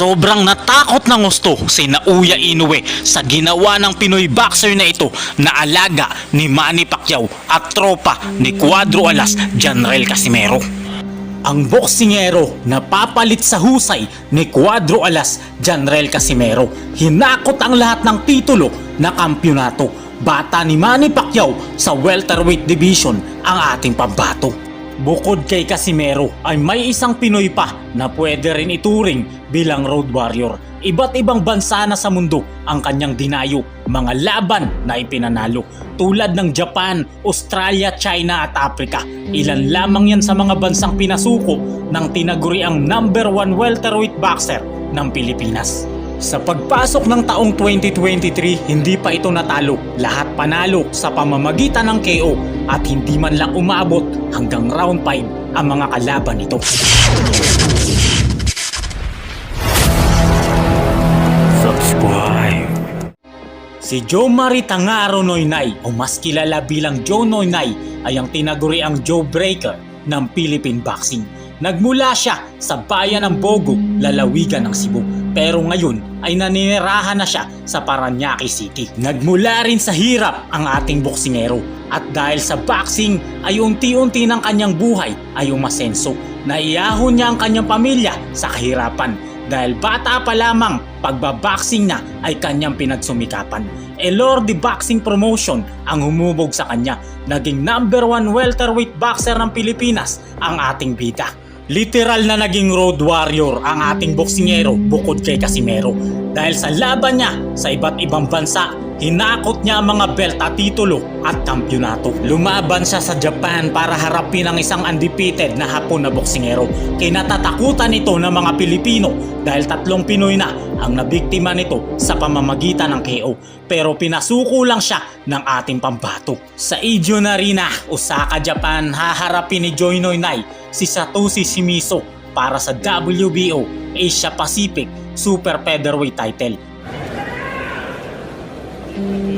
Sobrang natakot ng gusto si Nauya Inoue sa ginawa ng Pinoy boxer na ito na alaga ni Manny Pacquiao at tropa ni Cuadro Alas Janrel Casimero. Ang boksingero na papalit sa husay ni Cuadro Alas Janrel Casimero hinakot ang lahat ng titulo na kampyonato. Bata ni Manny Pacquiao sa welterweight division ang ating pambato. Bukod kay Casimero ay may isang Pinoy pa na pwede rin ituring bilang road warrior. Iba't ibang bansa na sa mundo ang kanyang dinayo, mga laban na ipinanalo. Tulad ng Japan, Australia, China at Africa. Ilan lamang yan sa mga bansang pinasuko ng tinaguriang number one welterweight boxer ng Pilipinas. Sa pagpasok ng taong 2023, hindi pa ito natalo. Lahat panalo sa pamamagitan ng KO at hindi man lang umabot hanggang round 5 ang mga kalaban nito. Subscribe. Si Joe Marie Tangaro Noynay o mas kilala bilang Joe Noynay ay ang tinaguriang Joe Breaker ng Philippine Boxing. Nagmula siya sa bayan ng Bogo, lalawigan ng Cebu. Pero ngayon ay naninirahan na siya sa Paranaque City. Nagmula rin sa hirap ang ating boksingero. At dahil sa boxing ay unti-unti ng kanyang buhay ay umasenso. Naiyahon niya ang kanyang pamilya sa kahirapan dahil bata pa lamang pagbaboxing na ay kanyang pinagsumikapan. Elordi Boxing Promotion ang humubog sa kanya. Naging number one welterweight boxer ng Pilipinas ang ating bida. Literal na naging road warrior ang ating boksingero bukod kay Casimero. Dahil sa laban niya sa iba't ibang bansa, hinakot niya ang mga belt at titulo at kampyonato. Lumaban siya sa Japan para harapin ang isang undefeated na hapon na boksingero. Kinatatakutan ito ng mga Pilipino dahil tatlong Pinoy na ang nabiktima nito sa pamamagitan ng KO. Pero pinasuko lang siya ng ating pambato. Sa Ijon Arena, Osaka, Japan, haharapin ni Joy Noynay si Satoshi Shimizu para sa WBO Asia Pacific Super Featherweight title. Hey!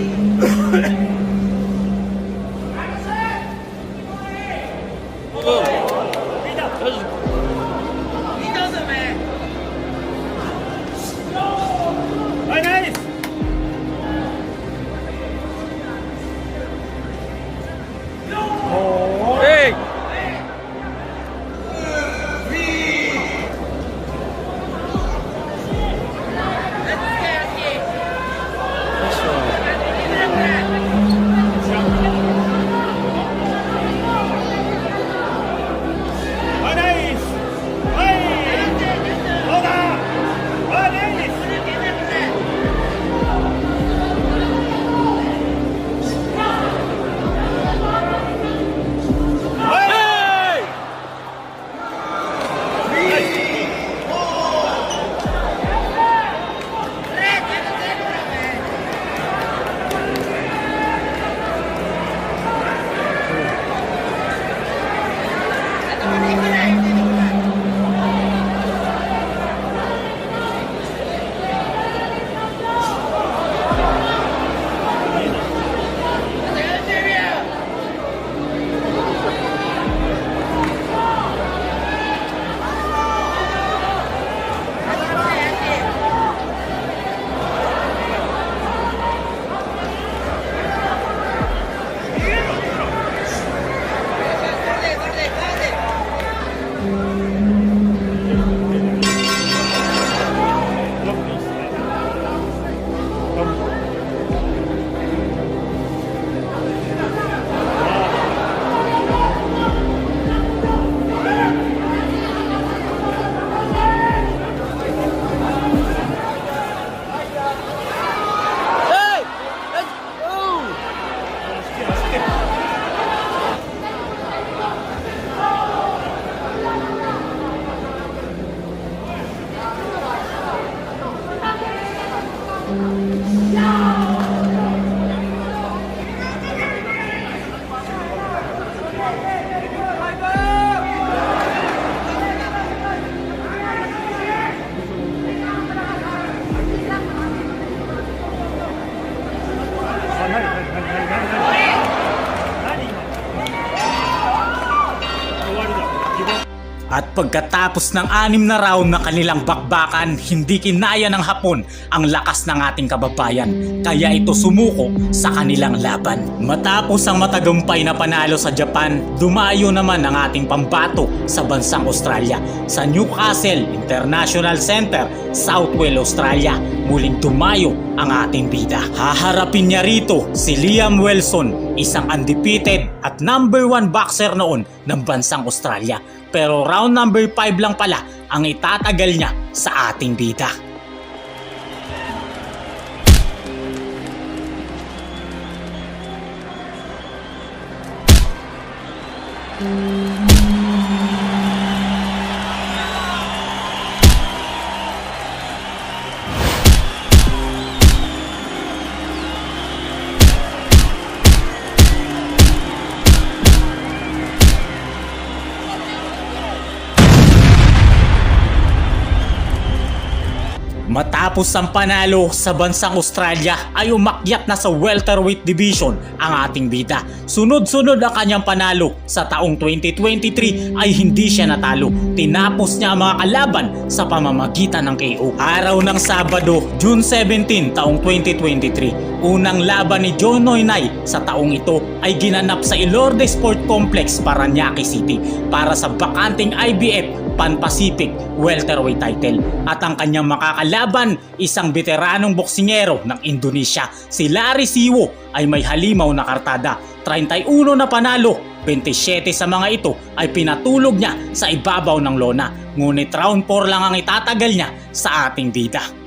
At pagkatapos ng anim na round na kanilang bakbakan, hindi kinaya ng Hapon ang lakas ng ating kababayan. Kaya ito sumuko sa kanilang laban. Matapos ang matagumpay na panalo sa Japan, dumayo naman ang ating pambato sa bansang Australia sa Newcastle International Center, Southwell, Australia. Muling dumayo ang ating bida. Haharapin niya rito si Liam Wilson, isang undefeated at number one boxer noon ng bansang Australia. Pero round number 5 lang pala ang itatagal niya sa ating bida. Matapos ang panalo sa bansang Australia ay umakyat na sa welterweight division ang ating bida. Sunod-sunod ang kanyang panalo sa taong 2023 ay hindi siya natalo. Tinapos niya ang mga kalaban sa pamamagitan ng KO. Araw ng Sabado, June 17 taong 2023, unang laban ni John Noynay sa taong ito ay ginanap sa Ilorde Sport Complex, Paranaque City para sa bakanting IBF Pan Pacific welterweight title at ang kanyang makakalaban isang veteranong boksingero ng Indonesia si Larry Siwo ay may halimaw na kartada. 31 na panalo 27 sa mga ito ay pinatulog niya sa ibabaw ng lona. Ngunit round 4 lang ang itatagal niya sa ating bida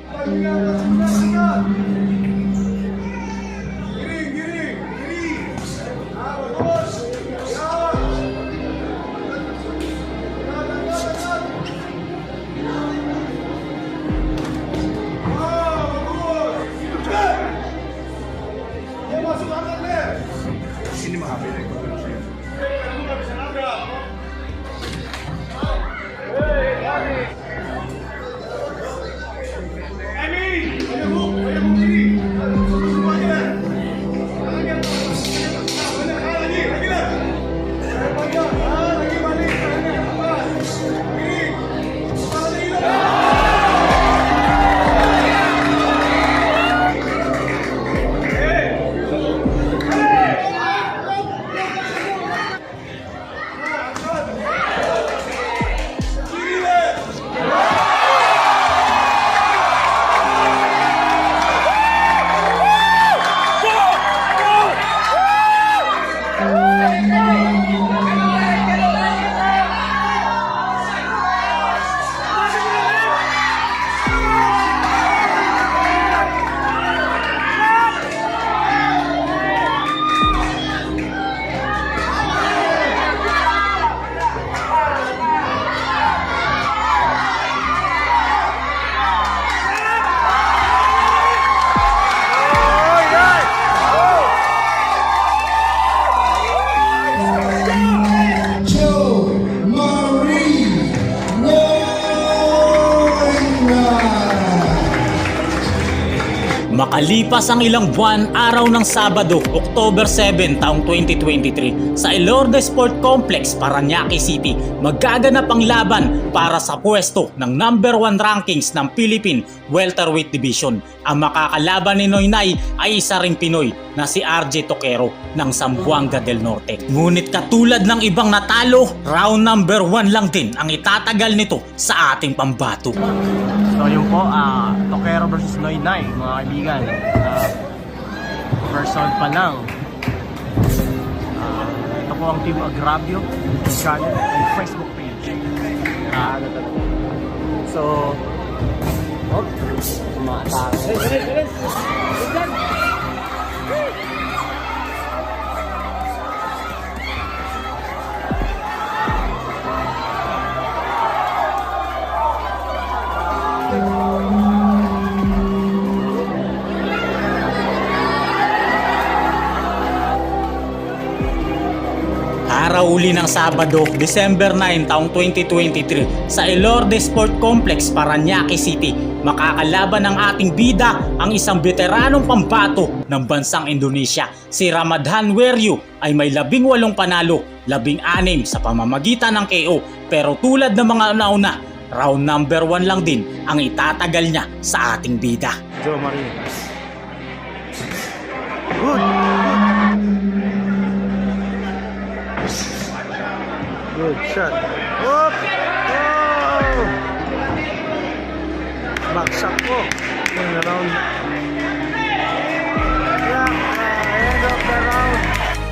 Makalipas ang ilang buwan, araw ng Sabado, October 7, taong 2023, sa Elorde Sport Complex, Paranaque City, magaganap ang laban para sa pwesto ng number 1 rankings ng Philippine Welterweight Division. Ang makakalaban ni Noynay ay isa ring Pinoy na si RJ Toquero ng Zamboanga del Norte. Ngunit katulad ng ibang natalo, round number 1 lang din ang itatagal nito sa ating pambato. So yun po, ah Tokero versus Noynay, mga kaibigan. First round pa lang. Ah, ito po ang Team Agravio, channel and Facebook page. Talaga. So, oh, mga atake. Araw uli ng Sabado, December 9, taong 2023 sa Elorde Sport Complex, Paranaque City. Makakalaban ng ating bida ang isang veteranong pambato ng bansang Indonesia. Si Ramadhan Weryu ay may labing walong panalo labing anim sa pamamagitan ng KO pero tulad ng mga nauna, round number 1 lang din ang itatagal niya sa ating bida. Joe Marie. Good. Good shot. Whoop! Oh! Back shot po. Yeah, uh, the round.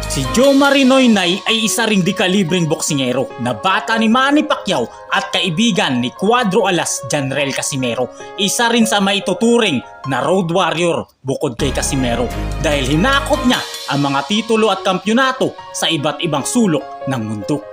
Si Joe Marinoy Nay ay isa ring di kalibreng boksingero na bata ni Manny Pacquiao at kaibigan ni Cuadro Alas Janrel Casimero. Isa rin sa maituturing na road warrior bukod kay Casimero dahil hinakot niya ang mga titulo at kampyonato sa iba't ibang sulok ng mundo.